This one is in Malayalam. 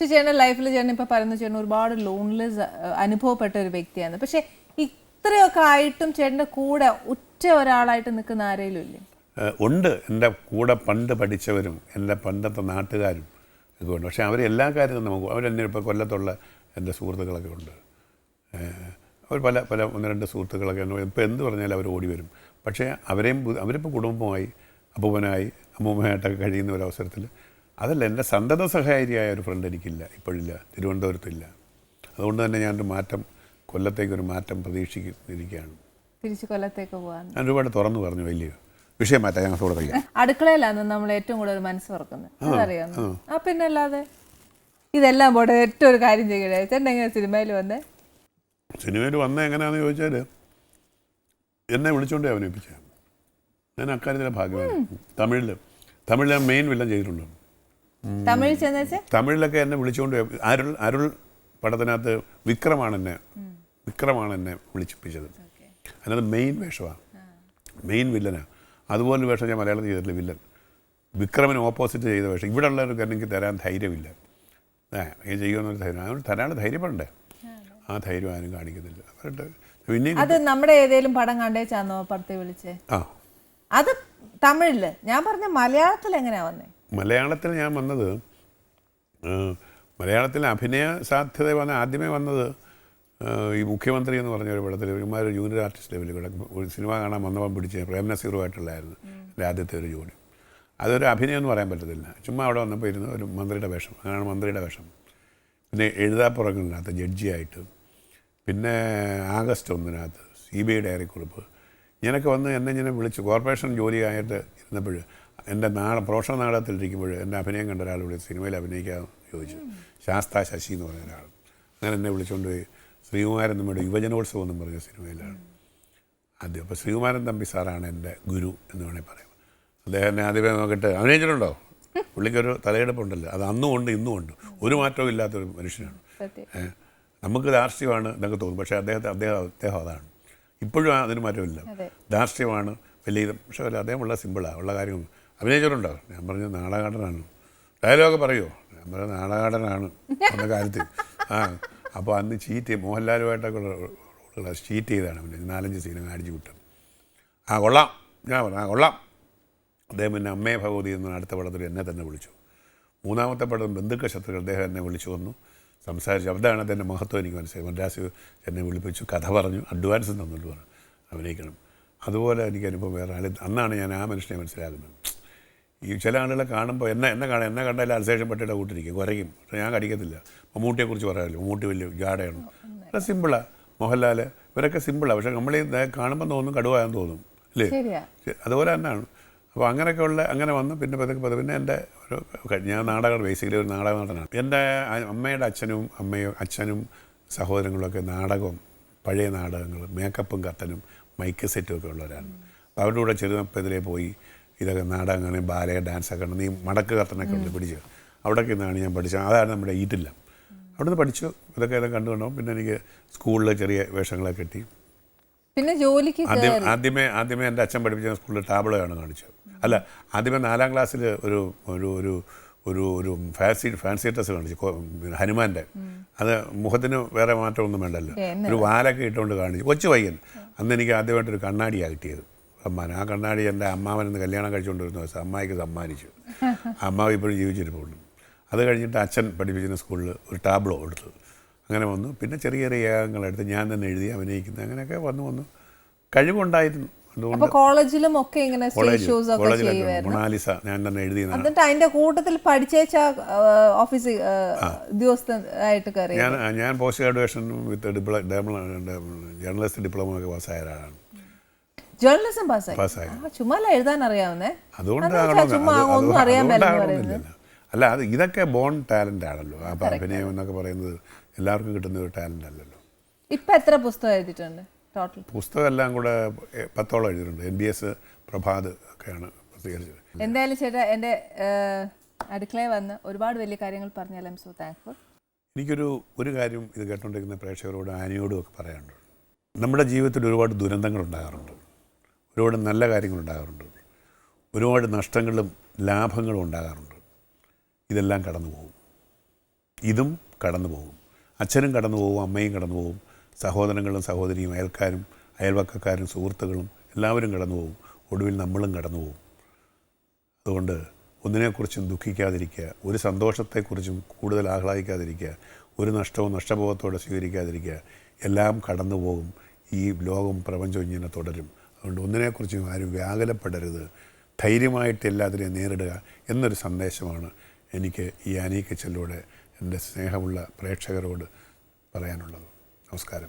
പക്ഷെ ചേട്ടന്റെ ലൈഫിൽ ചേട്ടൻ ഇപ്പൊ പറയുന്ന ചേട്ടൻ ഒരുപാട് ലോൺലെസ് അനുഭവപ്പെട്ട ഒരു വ്യക്തിയാണ്. പക്ഷേ ഇത്രയൊക്കെ ആയിട്ടും ചേട്ടന്റെ കൂടെ ഒറ്റ ഒരാളായിട്ട് നിൽക്കുന്ന ആരെങ്കിലും ഇല്ലേ? ഉണ്ട്. എന്റെ കൂടെ പണ്ട് പഠിച്ചവരും എന്റെ പണ്ടത്തെ നാട്ടുകാരും ഒക്കെ ഉണ്ട്. പക്ഷേ അവർ എല്ലാ കാര്യവും നമുക്ക് അവരെന്നെ ഇപ്പോൾ കൊല്ലത്തുള്ള എന്റെ സുഹൃത്തുക്കളൊക്കെ ഉണ്ട്. അവർ പല പല ഒന്ന് രണ്ട് സുഹൃത്തുക്കളൊക്കെ ഉണ്ട്. ഇപ്പോൾ എന്ത് പറഞ്ഞാലും അവർ ഓടി വരും. പക്ഷേ അവരെയും അവരിപ്പോൾ കുടുംബമായി അപ്പൂപ്പനായി അമ്മൂമ്മയായിട്ടൊക്കെ കഴിയുന്ന ഒരു അവസരത്തിൽ അതല്ല എന്റെ സന്തത സഹായിയായ ഒരു ഫ്രണ്ട് എനിക്കില്ല ഇപ്പോഴില്ല തിരുവനന്തപുരത്തില്ല. അതുകൊണ്ട് തന്നെ ഞാനൊരു മാറ്റം കൊല്ലത്തേക്കൊരു മാറ്റം പ്രതീക്ഷിച്ചിരിക്കുകയാണ് തിരിച്ച് കൊല്ലത്തേക്ക് പോകാൻ. ഞാൻ ഒരുപാട് തുറന്നു പറഞ്ഞു വലിയ വിഷയം മാറ്റാം ഞങ്ങൾ കൂടെ കഴിയാം അടുക്കളയിലാണ് നമ്മൾ ഏറ്റവും കൂടുതൽ മനസ്സ് തുറക്കുന്നത് അതറിയാമോ? ആ. പിന്നെ അല്ലാതെ ഇതെല്ലാം പോട്ടെ ഏറ്റവും ഒരു കാര്യം ചെയ്യണേ ചേട്ടൻ എങ്ങനെ സിനിമയിൽ വന്നേ? സിനിമയിൽ വന്ന എങ്ങനെയാണെന്ന് ചോദിച്ചാൽ എന്നെ വിളിച്ചുകൊണ്ടേ അഭിനയിപ്പിച്ച ഞാൻ അക്കാര്യത്തിലെ ഭാഗ്യമാണ് തമിഴിൽ തമിഴിൽ ഞാൻ മെയിൻ വില്ലൻ ചെയ്തിട്ടുണ്ട്. തമിഴിൽ ചെന്നേച്ച്? തമിഴിലൊക്കെ എന്നെ വിളിച്ചുകൊണ്ട് അരുൾ അരുൾ പടത്തിനകത്ത് വിക്രമാണ് എന്നെ വിക്രമാണ് എന്നെ വിളിച്ചിപ്പിച്ചത്. അതിനകത്ത് മെയിൻ വേഷമാണ് മെയിൻ വില്ലനാണ് അതുപോലെ വേഷം ഞാൻ മലയാളത്തിൽ ചെയ്തിട്ടില്ല വില്ലൻ. വിക്രമിന് ഓപ്പോസിറ്റ് ചെയ്ത വേഷം. ഇവിടെ ഉള്ളവർക്ക് എനിക്ക് തരാൻ ധൈര്യമില്ല. ഏ ചെയ്യുമെന്നൊരു ധൈര്യം. അതുകൊണ്ട് തരാനുള്ള ധൈര്യപ്പെടണ്ടേ ആ ധൈര്യം ആരും കാണിക്കുന്നില്ല. അവരുടെ പിന്നെ അത് നമ്മുടെ ഏതേലും പടം കണ്ടേച്ചാന്നോ പടത്തെ വിളിച്ചേ? ആ. അത് തമിഴിൽ. ഞാൻ പറഞ്ഞ മലയാളത്തിൽ എങ്ങനെയാ വന്നേ? മലയാളത്തിൽ ഞാൻ വന്നത് മലയാളത്തിൽ അഭിനയ സാധ്യത വന്ന ആദ്യമേ വന്നത് ഈ മുഖ്യമന്ത്രി എന്ന് പറഞ്ഞ ഒരു പടത്തിൽ ഒരുമാതിരി ഒരു ജൂനിയർ ആർട്ടിസ്റ്റ് ലെവലിൽ കിടക്കും ഒരു സിനിമ കാണാൻ വന്നവൻ പിടിച്ച് പ്രേം നസീറുമായിട്ടുള്ളായിരുന്നു എന്റെ ആദ്യത്തെ ഒരു ജോലി അതൊരു അഭിനയം എന്ന് പറയാൻ പറ്റത്തില്ല. ചുമ്മാ അവിടെ വന്നപ്പോൾ ഇരുന്ന് ഒരു മന്ത്രിയുടെ വേഷം അങ്ങനെയാണ് മന്ത്രിയുടെ വേഷം. പിന്നെ എഴുതാപ്പുറങ്ങളിനകത്ത് ജഡ്ജിയായിട്ട് പിന്നെ ആഗസ്റ്റ് ഒന്നിനകത്ത് സി ബി ഐ ഡയറി കുറിപ്പ്. ഇങ്ങനെയൊക്കെ വന്ന് എന്നെ ഇങ്ങനെ വിളിച്ചു കോർപ്പറേഷൻ ജോലിയായിട്ട് ഇരുന്നപ്പോൾ എന്റെ നാട പ്രൊഫഷണൽ നാടകത്തിലിരിക്കുമ്പോൾ എന്റെ അഭിനയം കണ്ട ഒരാൾ വിളിച്ച് സിനിമയിൽ അഭിനയിക്കാൻ ചോദിച്ചു. ശാസ്ത ശശി എന്ന് പറഞ്ഞ ഒരാൾ. അങ്ങനെ എന്നെ വിളിച്ചുകൊണ്ട് പോയി. ശ്രീകുമാരൻ നമ്മുടെ യുവജനോത്സവം എന്നും പറഞ്ഞ സിനിമയിലാണ്. ആദ്യം അപ്പോൾ ശ്രീകുമാരൻ തമ്പി സാറാണ് എന്റെ ഗുരു എന്ന് വേണമെങ്കിൽ പറയാം. അദ്ദേഹം എന്നെ ആദ്യമേ നോക്കിയിട്ട് അഭിനയിച്ചിട്ടുണ്ടോ? പുള്ളിക്കൊരു തലയെടുപ്പുണ്ടല്ലോ. അത് അന്നും ഉണ്ട് ഇന്നും ഉണ്ട്. ഒരു മാറ്റവും ഇല്ലാത്തൊരു മനുഷ്യനാണ്. നമുക്ക് ധാർഷ്ട്യമാണ് എന്നൊക്കെ തോന്നും. പക്ഷേ അദ്ദേഹത്തെ അദ്ദേഹം അദ്ദേഹം അതാണ്. ഇപ്പോഴും അതിന് മാറ്റമില്ല. ദാർഷ്ട്യമാണ് ധാർഷ്ട്യമാണ് വലിയ പക്ഷേ അല്ല അദ്ദേഹം ഉള്ള സിമ്പിളാണ് ഉള്ള കാര്യം അഭിനയിച്ചിട്ടുണ്ടോ? ഞാൻ പറഞ്ഞ നാടകാടനാണ്. ഡയലോഗ് പറയുമോ ഞാൻ പറഞ്ഞ നാടകാടനാണ് എന്ന കാര്യത്തിൽ. ആ അപ്പോൾ അന്ന് ചീറ്റ് മോഹൻലാലുമായിട്ടൊക്കെ ചീറ്റ് ചെയ്താണ് പിന്നെ നാലഞ്ച് സീനങ്ങൾ അടിച്ചു വിട്ടത്. ആ കൊള്ളാം. ഞാൻ പറഞ്ഞു ആ കൊള്ളാം. അദ്ദേഹം പിന്നെ അമ്മയെ ഭഗവതി എന്ന അടുത്ത പടത്തിൽ എന്നെ തന്നെ വിളിച്ചു. മൂന്നാമത്തെ പടം ബന്ധുക്ക ശത്രുക്കൾ അദ്ദേഹം എന്നെ വിളിച്ചു വന്നു. സംസാരിച്ചു. അതാണ് അതിന്റെ മഹത്വം എനിക്ക് മനസ്സിലായി. മദ്രാസ് എന്നെ വിളിപ്പിച്ചു കഥ പറഞ്ഞു അഡ്വാൻസ് തന്നിട്ട് പറഞ്ഞു അഭിനയിക്കണം. അതുപോലെ എനിക്ക് അനുഭവം വേറെ ആൾ അന്നാണ് ഞാൻ ആ മനുഷ്യനെ മനസ്സിലാക്കുന്നത്. ഈ ചില ആളുകളെ കാണുമ്പോൾ എന്നെ എന്നെ കാണാൻ എന്നെ കണ്ടാൽ അൽസേഷൻ പട്ടിയുടെ കൂട്ടിരിക്കും കുരയ്ക്കും പക്ഷേ ഞാൻ കടിക്കത്തില്ല. മമ്മൂട്ടിയെക്കുറിച്ച് പറയാമല്ലോ മമ്മൂട്ടി വലിയ ജാടയാണ്. അത് സിമ്പിളാണ് മോഹൻലാൽ ഇവരൊക്കെ സിമ്പിളാണ് പക്ഷേ നമ്മൾ കാണുമ്പോൾ തോന്നും കടുവായെന്ന് തോന്നും. അല്ലേ അതുപോലെ തന്നെയാണ്. അപ്പോൾ അങ്ങനെയൊക്കെ ഉള്ള അങ്ങനെ വന്നു. പിന്നെ പതുക്കെ പതുക്കെ പിന്നെ എന്റെ ഒരു ഞാൻ നാടകം ബേസിക്കലി ഒരു നാടക നടനാണ് എന്റെ അമ്മയുടെ അച്ഛനും അമ്മയും അച്ഛനും സഹോദരങ്ങളൊക്കെ നാടകം പഴയ നാടകങ്ങൾ മേക്കപ്പും കത്തനും മൈക്ക് സെറ്റും ഒക്കെ ഉള്ളവരാണ്. അപ്പോൾ അവരുടെ കൂടെ ചെറുപ്പത്തിലേ പോയി ഇതൊക്കെ നാടകം നാടകങ്ങളും ബാലയ ഡാൻസൊക്കെ ഉണ്ട് നീ മടക്ക് കത്തനൊക്കെ ഉണ്ട് പിടിച്ച്. അവിടെയൊക്കെ നിന്നാണ് ഞാൻ പഠിച്ചത്. അതാണ് നമ്മുടെ ഈറ്റില്ല. അവിടുന്ന് പഠിച്ചു. ഇതൊക്കെ ഇതൊക്കെ കണ്ടുകൊണ്ടോ പിന്നെ എനിക്ക് സ്കൂളിലെ ചെറിയ വേഷങ്ങളൊക്കെ കിട്ടി. പിന്നെ ജോലിക്ക് ആദ്യം ആദ്യമേ ആദ്യമേ എന്റെ അച്ഛൻ പഠിപ്പിച്ച സ്കൂളിൽ ടാബ്ലോയാണ് കാണിച്ചത്. അല്ല ആദ്യമേ നാലാം ക്ലാസ്സിൽ ഒരു ഒരു ഒരു ഒരു ഒരു ഫാൻസി ഫാൻസി ഡ്രസ്സ് കാണിച്ചു. ഹനുമാന്റെ അത് മുഖത്തിന് വേറെ മാറ്റമൊന്നും വേണ്ടല്ലോ. ഒരു വാലൊക്കെ ഇട്ടുകൊണ്ട് കാണിച്ചു. കൊച്ചു പയ്യൻ. അന്ന് എനിക്ക് ആദ്യമായിട്ടൊരു കണ്ണാടിയാണ് കിട്ടിയത്. സമ്മാനം ആ കണ്ണാടി എന്റെ അമ്മാവൻ എന്ന് കല്യാണം കഴിച്ചുകൊണ്ടിരുന്ന ദിവസം അമ്മായിക്ക് സമ്മാനിച്ചു. അമ്മാവ് ഇപ്പോഴും ജീവിച്ചിരിപ്പുണ്ട് അത് കഴിഞ്ഞിട്ട് അച്ഛൻ പഠിപ്പിച്ചിരുന്ന സ്കൂളിൽ ഒരു ടാബ്ലോ എടുത്തു. അങ്ങനെ വന്നു. പിന്നെ ചെറിയ ചെറിയ ഏകങ്ങളെടുത്ത് ഞാൻ തന്നെ എഴുതി അഭിനയിക്കുന്നത് അങ്ങനെയൊക്കെ വന്നു വന്നു. കഴിവുണ്ടായിരുന്നു. അതുകൊണ്ട് കോളേജിലും ഒക്കെ ഇങ്ങനെ കോളേജിലൊക്കെ മൊണാലിസ ഞാൻ തന്നെ എഴുതി എന്നിട്ട് അതിന്റെ കൂട്ടത്തിൽ പഠിച്ചേച്ച ഓഫീസ് ഉദ്യോഗസ്ഥനായിട്ട് ഞാൻ ഞാൻ post graduation with diplo journalist diploma ഒക്കെ പാസ്സായ ഒരാളാണ്. ജേർണലിസം പാസ്സായി ആ, ചുമ്മാ എഴുതാൻ അറിയാവുന്നേ. അതുകൊണ്ടാണ് അതെന്ന് വെച്ചാ ആകണമെന്ന് ചുമ്മാ അത് ഒന്നും അത് അറിയാൻ അതുകൊണ്ട് മേലെന്ന് ആകണമെന്നില്ലല്ലോ. അല്ല അത് ഇതൊക്കെ ബോൺ ടാലന്റ് ആണല്ലോ. അപ്പം അഭിനയം എന്നൊക്കെ പറയുന്നത് എല്ലാവർക്കും കിട്ടുന്ന ഒരു ടാലന്റ് അല്ലല്ലോ. ഇപ്പൊ എത്ര പുസ്തകം എഴുതിയിട്ടുണ്ട് ടോട്ടൽ പുസ്തകം എല്ലാം കൂടെ പത്തോളം എഴുതിയിട്ടുണ്ട്. എൻ ബി എസ് പ്രഭാത് ഒക്കെയാണ് പ്രസിദ്ധീകരിച്ചത്. എന്തായാലും ചേട്ടാ എന്റെ അടുക്കളയിൽ വന്ന് ഒരുപാട് വലിയ കാര്യങ്ങൾ പറഞ്ഞാൽ ഐ എം സോ താങ്ക്ഫുൾ എനിക്കൊരു ഒരു കാര്യം ഇത് കേട്ടുകൊണ്ടിരിക്കുന്ന പ്രേക്ഷകരോടും ആനയോടും ഒക്കെ പറയാനുണ്ട്. നമ്മുടെ ജീവിതത്തിൽ ഒരുപാട് ദുരന്തങ്ങൾ ഉണ്ടാകാറുണ്ട്. ഒരുപാട് നല്ല കാര്യങ്ങളുണ്ടാകാറുണ്ട്. ഒരുപാട് നഷ്ടങ്ങളും ലാഭങ്ങളും ഉണ്ടാകാറുണ്ട്. ഇതെല്ലാം കടന്നു പോകും ഇതും കടന്നു പോകും അച്ഛനും കടന്നു പോകും അമ്മയും കടന്നു പോകും സഹോദരങ്ങളും സഹോദരിയും അയൽക്കാരും അയൽവക്കക്കാരും സുഹൃത്തുക്കളും എല്ലാവരും കടന്നു പോകും ഒടുവിൽ നമ്മളും കടന്നു പോകും അതുകൊണ്ട് ഒന്നിനെക്കുറിച്ചും ദുഃഖിക്കാതിരിക്കുക ഒരു സന്തോഷത്തെക്കുറിച്ചും കൂടുതൽ ആഹ്ലാദിക്കാതിരിക്കുക ഒരു നഷ്ടവും നഷ്ടബോധത്തോടെ സ്വീകരിക്കാതിരിക്കുക എല്ലാം കടന്നു പോകും ഈ ലോകം പ്രപഞ്ചം ഇങ്ങനെ തുടരും. അതുകൊണ്ട് ഒന്നിനെക്കുറിച്ചും ആരും വ്യാകുലപ്പെടരുത്. ധൈര്യമായിട്ട് എല്ലാത്തിനെയും നേരിടുക എന്നൊരു സന്ദേശമാണ് എനിക്ക് ഈ അനീക്കച്ചലിലൂടെ എന്റെ സ്നേഹമുള്ള പ്രേക്ഷകരോട് പറയാനുള്ളത്. നമസ്കാരം.